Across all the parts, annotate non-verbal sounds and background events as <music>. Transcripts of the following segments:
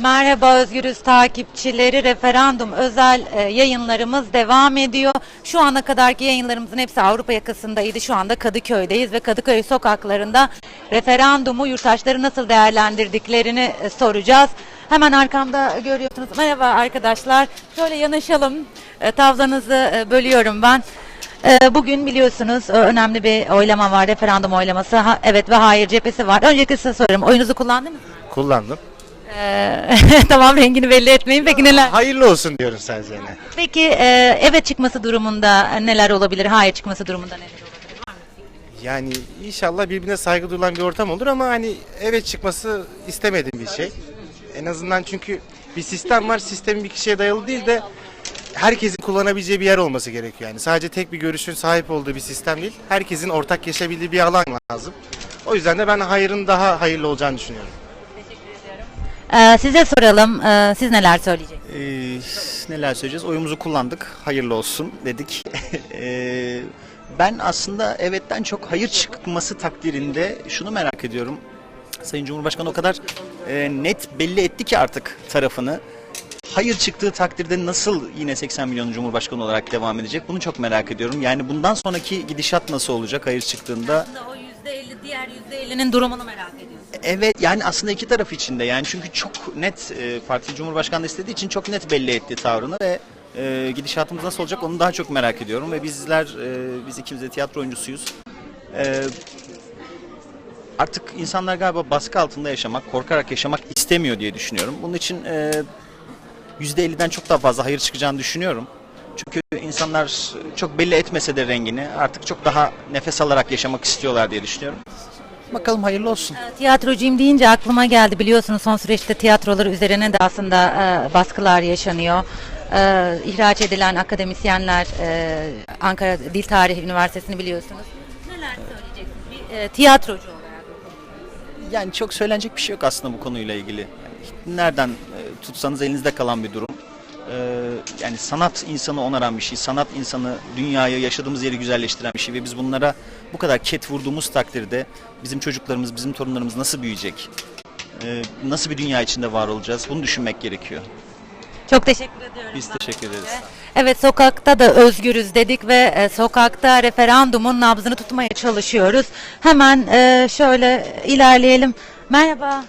Merhaba Özgürüz takipçileri. Referandum özel e, yayınlarımız devam ediyor. Şu ana kadarki yayınlarımızın hepsi Avrupa yakasındaydı. Şu anda Kadıköy'deyiz ve Kadıköy sokaklarında referandumu yurttaşları nasıl değerlendirdiklerini e, soracağız. Hemen arkamda görüyorsunuz. Merhaba arkadaşlar. Şöyle yanaşalım. E, Tavlanızı e, bölüyorum ben. E, Bugün biliyorsunuz e, önemli bir oylama var. Referandum oylaması. Evet ve hayır cephesi var. Öncelikle size sorarım. Oyunuzu kullandınız mı? Kullandım. Ee, <laughs> tamam rengini belli etmeyin. Peki neler? Hayırlı olsun diyorum sen Zeynep. Peki e, evet çıkması durumunda neler olabilir? Hayır çıkması durumunda neler olabilir? Yani inşallah birbirine saygı duyulan bir ortam olur ama hani evet çıkması istemediğim bir şey. En azından çünkü bir sistem var. Sistemin bir kişiye dayalı değil de herkesin kullanabileceği bir yer olması gerekiyor. Yani sadece tek bir görüşün sahip olduğu bir sistem değil. Herkesin ortak yaşayabildiği bir alan lazım. O yüzden de ben hayırın daha hayırlı olacağını düşünüyorum. Ee, size soralım. Ee, siz neler söyleyeceksiniz? Ee, neler söyleyeceğiz? Oyumuzu kullandık. Hayırlı olsun dedik. <laughs> Ee, ben aslında evetten çok hayır çıkması takdirinde şunu merak ediyorum. Sayın Cumhurbaşkanı o kadar e, net belli etti ki artık tarafını. Hayır çıktığı takdirde nasıl yine 80 milyon Cumhurbaşkanı olarak devam edecek? Bunu çok merak ediyorum. Yani bundan sonraki gidişat nasıl olacak hayır çıktığında? O %50 diğer %50'nin durumunu merak ediyorsunuz. Evet yani aslında iki taraf içinde yani çünkü çok net e, parti cumhurbaşkanlığı istediği için çok net belli etti tavrını ve e, gidişatımız nasıl olacak onu daha çok merak ediyorum ve bizler e, biz ikimiz de tiyatro oyuncusuyuz. E, artık insanlar galiba baskı altında yaşamak, korkarak yaşamak istemiyor diye düşünüyorum. Bunun için e, %50'den çok daha fazla hayır çıkacağını düşünüyorum. Çünkü insanlar çok belli etmese de rengini artık çok daha nefes alarak yaşamak istiyorlar diye düşünüyorum. Bakalım hayırlı olsun. Tiyatrocuyum deyince aklıma geldi. Biliyorsunuz son süreçte tiyatrolar üzerine de aslında e, baskılar yaşanıyor. E, ihraç edilen akademisyenler e, Ankara Dil Tarihi Üniversitesi'ni biliyorsunuz. Neler söyleyeceksiniz bir e, tiyatrocu olarak? Yani çok söylenecek bir şey yok aslında bu konuyla ilgili. Nereden e, tutsanız elinizde kalan bir durum. Yani sanat insanı onaran bir şey, sanat insanı dünyayı, yaşadığımız yeri güzelleştiren bir şey ve biz bunlara bu kadar ket vurduğumuz takdirde bizim çocuklarımız, bizim torunlarımız nasıl büyüyecek? Ee, nasıl bir dünya içinde var olacağız? Bunu düşünmek gerekiyor. Çok teşekkür ediyorum. Biz teşekkür ederiz. Evet sokakta da özgürüz dedik ve e, sokakta referandumun nabzını tutmaya çalışıyoruz. Hemen e, şöyle ilerleyelim. Merhaba.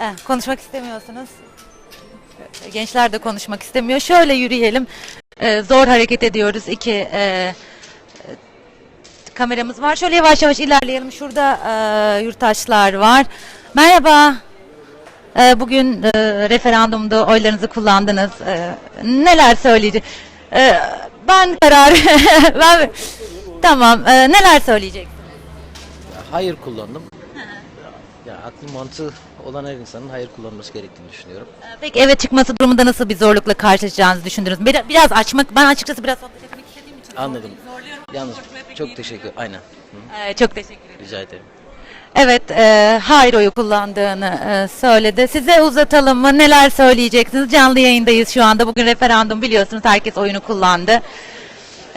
Eh, konuşmak istemiyorsunuz. E, Gençler de konuşmak istemiyor. Şöyle yürüyelim. E, zor hareket ediyoruz. İki e, e, kameramız var. Şöyle yavaş yavaş ilerleyelim. Şurada e, yurttaşlar var. Merhaba. Ee, Bugün e, referandumda oylarınızı kullandınız. Ee, Neler söyleyecek? Ee, Ben karar <laughs> ben tamam. ee, Neler söyleyecek? Hayır kullandım. Ya aklı mantığı olan her insanın hayır kullanması gerektiğini düşünüyorum. Peki eve çıkması durumunda nasıl bir zorlukla karşılaşacağınızı düşündünüz? Bir- Biraz açmak, ben açıkçası biraz sohbet etmek istediğim için Anladım. zorluyorum. Yalnız Çok- çok teşekkür. Aynen. Hı, Ee, Çok teşekkür ederim. rica ederim. Evet, e, hayır oyu kullandığını e, söyledi. Size uzatalım mı? Neler söyleyeceksiniz? Canlı yayındayız şu anda. Bugün referandum biliyorsunuz herkes oyunu kullandı.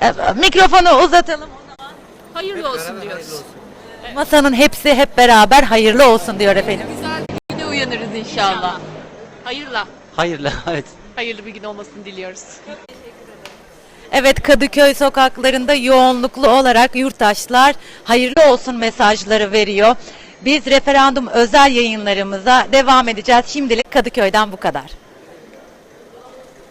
E, mikrofonu uzatalım. Hayırlı olsun diyoruz. Masanın hepsi hep beraber hayırlı olsun diyor efendim. Güzel bir güne uyanırız inşallah. Hayırla. Hayırlı <laughs> evet. Hayırlı bir gün olmasını diliyoruz. Evet Kadıköy sokaklarında yoğunluklu olarak yurttaşlar hayırlı olsun mesajları veriyor. Biz referandum özel yayınlarımıza devam edeceğiz. Şimdilik Kadıköy'den bu kadar.